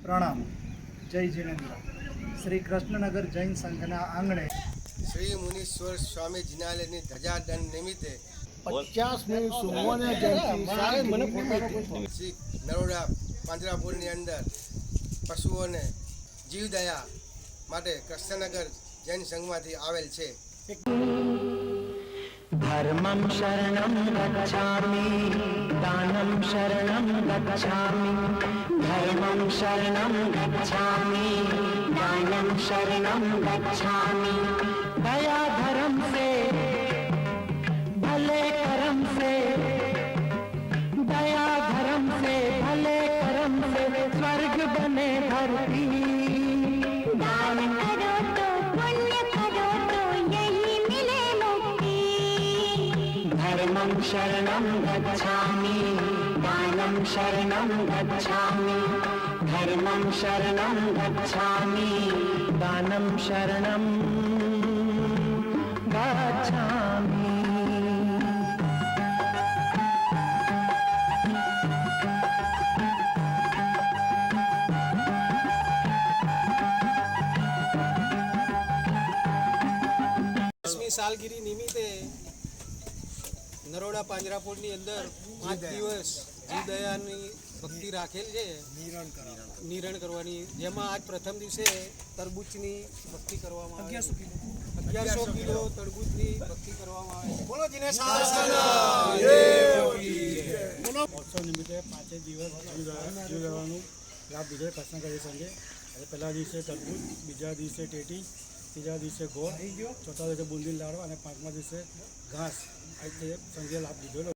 પ્રણામ જય જિનેન્દ્ર શ્રી કૃષ્ણનગર જૈન સંઘના આંગણે શ્રી મુનીશ્વર સ્વામી જિનાલયની ધજાદંડ નિમિત્તે પચાસમી સુવર્ણ જયંતિ શ્રી નરોડા પાંજરાપુરની અંદર પશુઓને જીવદયા માટે કૃષ્ણનગર જૈન સંઘમાંથી આવેલ છે. धर्मं शरणं गच्छामि दानं शरणं गच्छामि धर्मं शरणं गच्छामि दानं शरणं गच्छामि दया धर्म से भले कर्म से दया धर्म से भले कर्म से स्वर्ग बने धरती शरणं शरणं गच्छामि। दानं शरणं गच्छामि। धर्मं शरणं गच्छामि। दानं शरणं गच्छामि। सालगिरी निमित्ते નરોડા પાંજરાપોળની અંદર પાંચ દિવસ જીવદયાની ભક્તિ રાખેલ છે. નિરણ કરવાની. જેમાં આજ પ્રથમ દિવસે તરબૂચની ભક્તિ કરવામાં આવે અગિયારસો કિલો. તરબૂચની ભક્તિ કરવામાં આવે. છે. બોલો દિનેશ. મહોત્સવ નિમિત્તે પાંચે દિવસ જીવ દવા- લાભ લીધો કૃષ્ણ કરી શકે અને પહેલા દિવસે તરબૂચ બીજા દિવસે ટેટી ત્રીજા દિવસે ગોળ ચોથા દિવસે બુંદી લાડવા અને પાંચમા દિવસે ઘાસ. Ica xong.